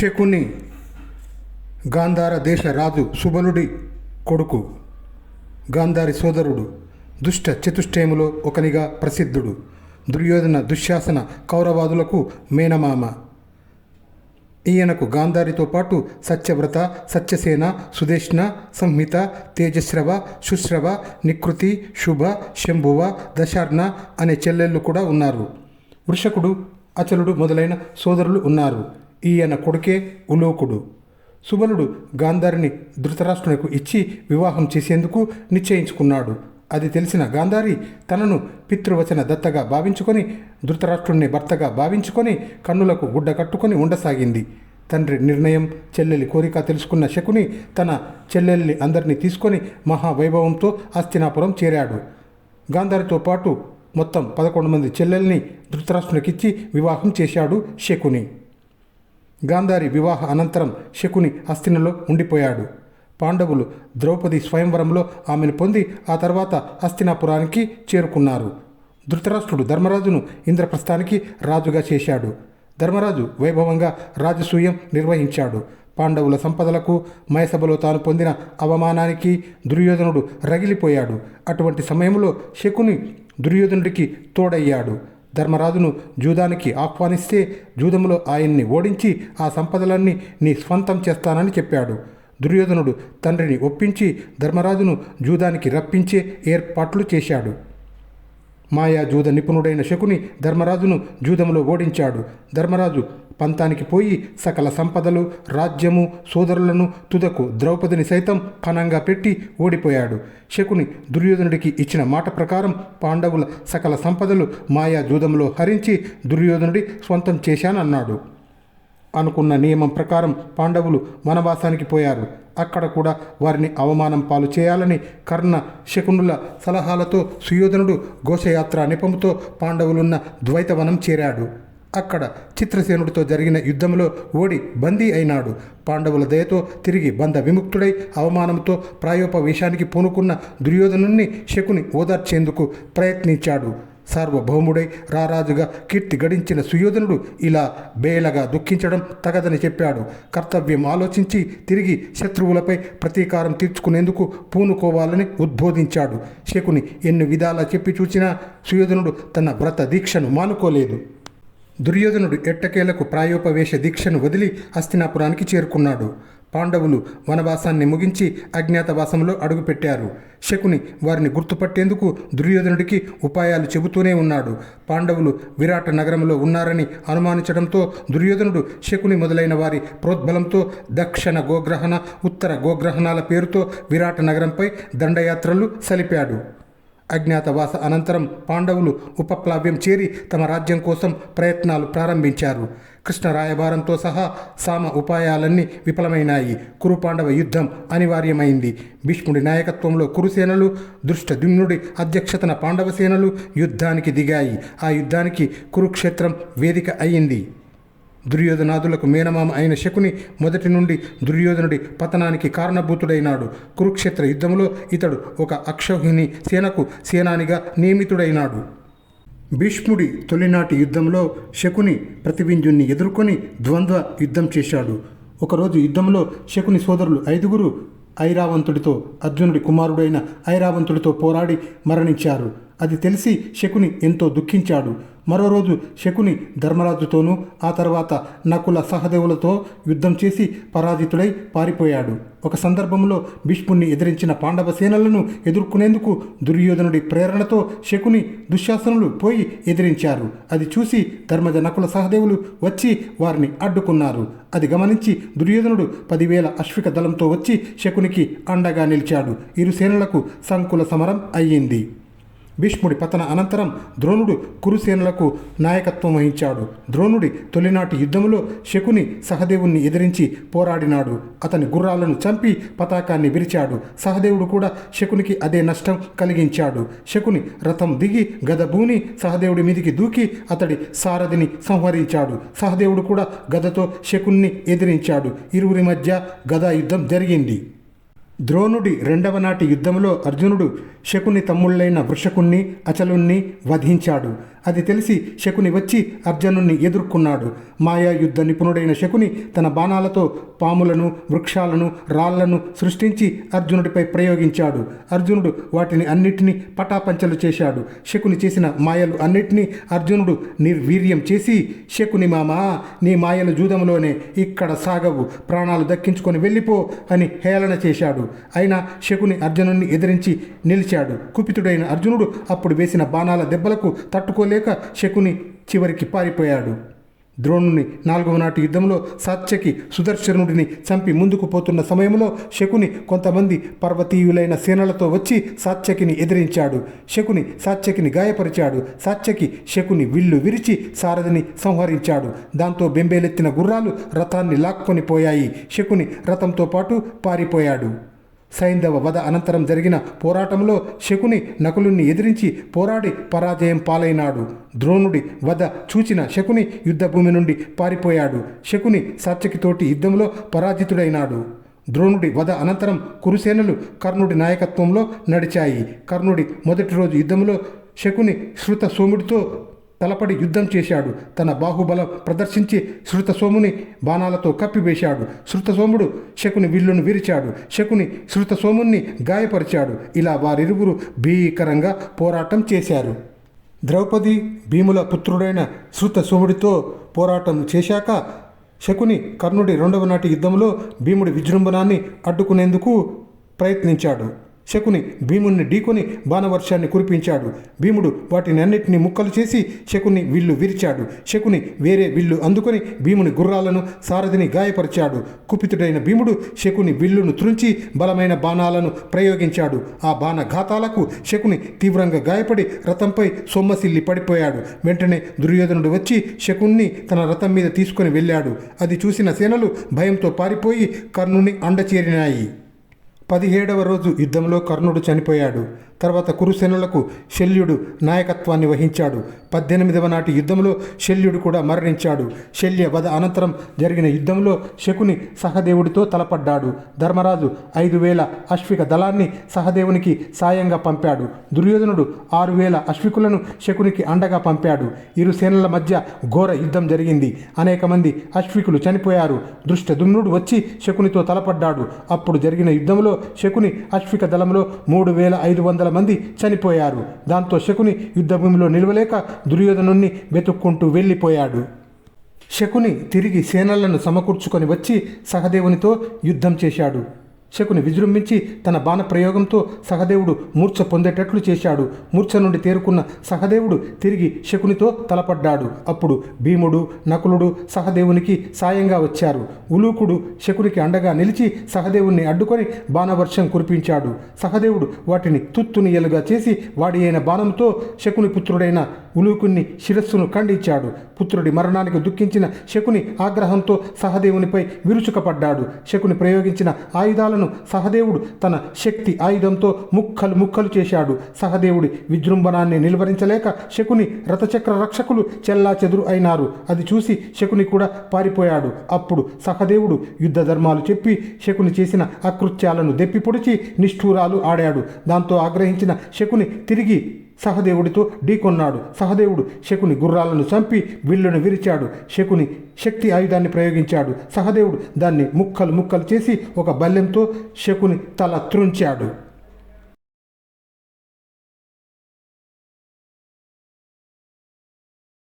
శకుని గాంధార దేశ రాజు సుబలుడి కొడుకు గాంధారి సోదరుడు దుష్ట చతుష్టయములో ఒకనిగా ప్రసిద్ధుడు. దుర్యోధన దుశ్శాసన కౌరవాదులకు మేనమామ. ఈయనకు గాంధారితో పాటు సత్యవ్రత సత్యసేన సుదేష్ణ సంహిత తేజశ్రవ శుశ్రవ నికృతి శుభ శంభువ దశార్ణ అనే చెల్లెళ్ళు కూడా ఉన్నారు. వృషకుడు అచలుడు మొదలైన సోదరులు ఉన్నారు. ఈయన కొడుకే ఉలోకుడు. సుబలుడు గాంధారిని ధృతరాష్ట్రునికి ఇచ్చి వివాహం చేసేందుకు నిశ్చయించుకున్నాడు. అది తెలిసిన గాంధారి తనను పితృవచన దత్తగా భావించుకొని ధృతరాష్ట్రుణ్ణి భర్తగా భావించుకొని కన్నులకు గుడ్డ కట్టుకొని ఉండసాగింది. తండ్రి నిర్ణయం చెల్లెలి కోరిక తెలుసుకున్న శకుని తన చెల్లెల్ని అందరినీ తీసుకొని మహావైభవంతో అస్తినాపురం చేరాడు. గాంధారితో పాటు మొత్తం పదకొండు మంది చెల్లెల్ని ధృతరాష్ట్రునికిచ్చి వివాహం చేశాడు శకుని. గాంధారి వివాహ అనంతరం శకుని హస్తినలో ఉండిపోయాడు. పాండవులు ద్రౌపది స్వయంవరంలో ఆమెను పొంది ఆ తర్వాత హస్తినాపురానికి చేరుకున్నారు. ధృతరాష్ట్రుడు ధర్మరాజును ఇంద్రప్రస్థానికి రాజుగా చేశాడు. ధర్మరాజు వైభవంగా రాజసూయం నిర్వహించాడు. పాండవుల సంపదలకు మయసభలో తాను పొందిన అవమానానికి దుర్యోధనుడు రగిలిపోయాడు. అటువంటి సమయంలో శకుని దుర్యోధనుడికి తోడయ్యాడు. ధర్మరాజును జూదానికి ఆహ్వానిస్తే జూదంలో ఆయన్ని ఓడించి ఆ సంపదలన్నీ నీ స్వంతం చేస్తానని చెప్పాడు. దుర్యోధనుడు తండ్రిని ఒప్పించి ధర్మరాజును జూదానికి రప్పించే ఏర్పాట్లు చేశాడు. మాయా జూద నిపుణుడైన శకుని ధర్మరాజును జూదంలో ఓడించాడు. ధర్మరాజు పంతానికి పోయి సకల సంపదలు రాజ్యము సోదరులను తుదకు ద్రౌపదిని సైతం కణంగా పెట్టి ఓడిపోయాడు. శకుని దుర్యోధనుడికి ఇచ్చిన మాట ప్రకారం పాండవుల సకల సంపదలు మాయా జూదంలో హరించి దుర్యోధనుడి స్వంతం చేశానన్నాడు. అనుకున్న నియమం ప్రకారం పాండవులు వనవాసానికి పోయారు. అక్కడ కూడా వారిని అవమానం పాలు చేయాలని కర్ణ శకునుల సలహాలతో సుయోధనుడు ఘోషయాత్ర నిపముతో పాండవులున్న ద్వైతవనం చేరాడు. అక్కడ చిత్రసేనుడితో జరిగిన యుద్ధంలో ఓడి బందీ అయినాడు. పాండవుల దయతో తిరిగి బంధ విముక్తుడై అవమానంతో ప్రాయోపవేశానికి పూనుకున్న దుర్యోధనుణ్ణి శకుని ఓదార్చేందుకు ప్రయత్నించాడు. సార్వభౌముడై రారాజుగా కీర్తి గడించిన సుయోధనుడు ఇలా బేలగా దుఃఖించడం తగదని చెప్పాడు. కర్తవ్యం ఆలోచించి తిరిగి శత్రువులపై ప్రతీకారం తీర్చుకునేందుకు పూనుకోవాలని ఉద్బోధించాడు. శకుని ఎన్ని విధాలా చెప్పి చూచినా సుయోధనుడు తన వ్రత దీక్షను మానుకోలేదు. దుర్యోధనుడు ఎట్టకేలకు ప్రాయోపవేశ దీక్షను వదిలి హస్తినాపురానికి చేరుకున్నాడు. పాండవులు వనవాసాన్ని ముగించి అజ్ఞాతవాసంలో అడుగుపెట్టారు. శకుని వారిని గుర్తుపట్టేందుకు దుర్యోధనుడికి ఉపాయాలు చెబుతూనే ఉన్నాడు. పాండవులు విరాట నగరంలో ఉన్నారని అనుమానించడంతో దుర్యోధనుడు శకుని మొదలైన వారి ప్రోద్బలంతో దక్షిణ గోగ్రహణ ఉత్తర గోగ్రహణాల పేరుతో విరాట నగరంపై దండయాత్రలు సలిపాడు. అజ్ఞాతవాస అనంతరం పాండవులు ఉపప్లావ్యం చేరి తమ రాజ్యం కోసం ప్రయత్నాలు ప్రారంభించారు. కృష్ణ రాయబారంతో సహా సామ ఉపాయాలన్నీ విఫలమైనాయి. కురు పాండవ యుద్ధం అనివార్యమైంది. భీష్ముడి నాయకత్వంలో కురుసేనలు దృష్టద్యుమ్నుడి అధ్యక్షతన పాండవసేనలు యుద్ధానికి దిగాయి. ఆ యుద్ధానికి కురుక్షేత్రం వేదిక అయ్యింది దుర్యోధనాదులకు మేనమామ అయిన శకుని మొదటి నుండి దుర్యోధనుడి పతనానికి కారణభూతుడైనాడు. కురుక్షేత్ర యుద్ధంలో ఇతడు ఒక అక్షౌహిణి సేనకు సేనానిగా నియమితుడైనాడు. భీష్ముడి తొలినాటి యుద్ధంలో శకుని ప్రతిబింజుణ్ణి ఎదుర్కొని ద్వంద్వ యుద్ధం చేశాడు. ఒకరోజు యుద్ధంలో శకుని సోదరులు ఐదుగురు ఐరావంతుడితో అర్జునుడి కుమారుడైన ఐరావంతుడితో పోరాడి మరణించారు. అది తెలిసి శకుని ఎంతో దుఃఖించాడు. మరో రోజు శకుని ధర్మరాజుతోనూ ఆ తర్వాత నకుల సహదేవులతో యుద్ధం చేసి పరాజితుడై పారిపోయాడు. ఒక సందర్భంలో భీష్ముణ్ణి ఎదిరించిన పాండవ సేనలను ఎదుర్కొనేందుకు దుర్యోధనుడి ప్రేరణతో శకుని దుశ్శాసనులు పోయి ఎదిరించారు. అది చూసి ధర్మజ నకుల సహదేవులు వచ్చి వారిని అడ్డుకున్నారు. అది గమనించి దుర్యోధనుడు పదివేల అశ్విక దళంతో వచ్చి శకునికి అండగా నిలిచాడు. ఇరు సేనలకు సంకుల సమరం అయ్యింది. భీష్ముడి పతన అనంతరం ద్రోణుడు కురుసేనలకు నాయకత్వం వహించాడు. ద్రోణుడి తొలినాటి యుద్ధంలో శకుని సహదేవుణ్ణి ఎదిరించి పోరాడినాడు. అతని గుర్రాలను చంపి పతాకాన్ని విరిచాడు. సహదేవుడు కూడా శకునికి అదే నష్టం కలిగించాడు. శకుని రథం దిగి గదభూని సహదేవుడి మీదికి దూకి అతడి సారథిని సంహరించాడు. సహదేవుడు కూడా గదతో శకుణ్ణి ఎదిరించాడు. ఇరువురి మధ్య గదా యుద్ధం జరిగింది. ద్రోణుడి రెండవ నాటి యుద్ధంలో అర్జునుడు శకుని తమ్ముళ్ళైన వృషకుణ్ణి అచలుణ్ణి వధించాడు. అది తెలిసి శకుని వచ్చి అర్జునుణ్ణి ఎదుర్కొన్నాడు. మాయా యుద్ధ నిపుణుడైన శకుని తన బాణాలతో పాములను వృక్షాలను రాళ్ళను సృష్టించి అర్జునుడిపై ప్రయోగించాడు. అర్జునుడు వాటిని అన్నిటినీ పటాపంచలు చేశాడు. శకుని చేసిన మాయలు అన్నిటినీ అర్జునుడు నిర్వీర్యం చేసి శకుని మామా నీ మాయలు జూదంలోనే ఇక్కడ సాగవు. ప్రాణాలు దక్కించుకొని వెళ్ళిపో అని హేళన చేశాడు. అయినా శకుని అర్జునుణ్ణి ఎదిరించి నిలిచాడు. కుపితుడైన అర్జునుడు అప్పుడు వేసిన బాణాల దెబ్బలకు తట్టుకోలేక శకుని చివరికి పారిపోయాడు. ద్రోణుని నాలుగవ నాటి యుద్ధంలో సాత్యకి సుదర్శనుడిని చంపి ముందుకు పోతున్న సమయంలో శకుని కొంతమంది పర్వతీయులైన సేనలతో వచ్చి సాత్యకిని ఎదిరించాడు. శకుని సాత్యకిని గాయపరిచాడు. సాత్యకి శకుని విల్లు విరిచి సారథిని సంహరించాడు. దాంతో బెంబేలెత్తిన గుర్రాలు రథాన్ని లాక్కొని పోయాయి. శకుని రథంతో పాటు పారిపోయాడు. సైంధవ వధ అనంతరం జరిగిన పోరాటంలో శకుని నకులుని ఎదిరించి పోరాడి పరాజయం పాలైనాడు. ద్రోణుడి వధ చూచిన శకుని యుద్ధభూమి నుండి పారిపోయాడు. శకుని సాత్యకితోటి యుద్ధంలో పరాజితుడైనాడు. ద్రోణుడి వధ అనంతరం కురుసేనలు కర్ణుడి నాయకత్వంలో నడిచాయి. కర్ణుడి మొదటి రోజు యుద్ధంలో శకుని శృత సోముడితో తలపడి యుద్ధం చేశాడు. తన బాహుబలం ప్రదర్శించి శృతసోముని బాణాలతో కప్పివేశాడు. శృతసోముడు శకుని విల్లును విరిచాడు. శకుని శృతసోముణ్ణి గాయపరిచాడు. ఇలా వారిరువురు భీకరంగా పోరాటం చేశారు. ద్రౌపది భీముల పుత్రుడైన శృతసోముడితో పోరాటం చేశాక శకుని కర్ణుడి రెండవ నాటి యుద్ధంలో భీముడి విజృంభణాన్ని అడ్డుకునేందుకు ప్రయత్నించాడు. శకుని భీముణ్ణి ఢీకొని బాణవర్షాన్ని కురిపించాడు. భీముడు వాటినన్నిటిని ముక్కలు చేసి శకుని విల్లు విరిచాడు. శకుని వేరే విల్లు అందుకొని భీముని గుర్రాలను సారథిని గాయపరిచాడు. కుపితుడైన భీముడు శకుని విల్లును త్రుంచి బలమైన బాణాలను ప్రయోగించాడు. ఆ బాణ ఘాతాలకు శకుని తీవ్రంగా గాయపడి రథంపై సొమ్మసిల్లి పడిపోయాడు. వెంటనే దుర్యోధనుడు వచ్చి శకుణ్ణి తన రథం మీద తీసుకొని వెళ్ళాడు. అది చూసిన సేనలు భయంతో పారిపోయి కర్ణుని అండచేరినాయి. పదిహేడవ రోజు యుద్ధంలో కర్ణుడు చనిపోయాడు. తర్వాత కురుసేనులకు శల్యుడు నాయకత్వాన్ని వహించాడు. పద్దెనిమిదవ నాటి యుద్ధంలో శల్యుడు కూడా మరణించాడు. శల్య వధ అనంతరం జరిగిన యుద్ధంలో శకుని సహదేవుడితో తలపడ్డాడు. ధర్మరాజు ఐదు వేల అశ్విక దళాన్ని సహదేవునికి సాయంగా పంపాడు. దుర్యోధనుడు ఆరు వేల అశ్వికులను శకునికి అండగా పంపాడు. ఇరు సేనల మధ్య ఘోర యుద్ధం జరిగింది. అనేక మంది అశ్వికులు చనిపోయారు. దృష్టదుమ్నుడు వచ్చి శకునితో తలపడ్డాడు. అప్పుడు జరిగిన యుద్ధంలో శకుని అశ్విక దళంలో మూడు వేల ఐదు వందల మంది చనిపోయారు. దాంతో శకుని యుద్ధభూమిలో నిలవలేక దుర్యోధనుణ్ణి వెతుక్కుంటూ వెళ్ళిపోయాడు. శకుని తిరిగి సేనలను సమకూర్చుకొని వచ్చి సహదేవునితో యుద్ధం చేశాడు. శకుని విజృంభించి తన బాణ ప్రయోగంతో సహదేవుడు మూర్ఛ పొందేటట్లు చేశాడు. మూర్ఛ నుండి తేరుకున్న సహదేవుడు తిరిగి శకునితో తలపడ్డాడు. అప్పుడు భీముడు నకులుడు సహదేవునికి సాయంగా వచ్చారు. ఉలూకుడు శకునికి అండగా నిలిచి సహదేవుణ్ణి అడ్డుకొని బాణవర్షం కురిపించాడు. సహదేవుడు వాటిని తుత్తునియలుగా చేసి వాడి అయిన బాణంతో శకుని పుత్రుడైన ఉలూకుణ్ణి శిరస్సును ఖండించాడు. పుత్రుడి మరణానికి దుఃఖించిన శకుని ఆగ్రహంతో సహదేవునిపై విరుచుకపడ్డాడు. శకుని ప్రయోగించిన ఆయుధాలను సహదేవుడు తన శక్తి ఆయుధంతో ముక్కలు ముక్కలు చేశాడు. సహదేవుడి విజృంభణాన్ని నిలువరించలేక శకుని రథచక్ర రక్షకులు చెల్లా చెదురు అయినారు. అది చూసి శకుని కూడా పారిపోయాడు. అప్పుడు సహదేవుడు యుద్ధ ధర్మాలు చెప్పి శకుని చేసిన అకృత్యాలను దెప్పి పొడిచి నిష్ఠూరాలు ఆడాడు. దాంతో ఆగ్రహించిన శకుని తిరిగి సహదేవుడితో ఢీకొన్నాడు. సహదేవుడు శకుని గుర్రాలను చంపి విల్లును విరిచాడు. శకుని శక్తి ఆయుధాన్ని ప్రయోగించాడు. సహదేవుడు దాన్ని ముక్కలు ముక్కలు చేసి ఒక బల్లెంతో శకుని తల త్రుంచాడు.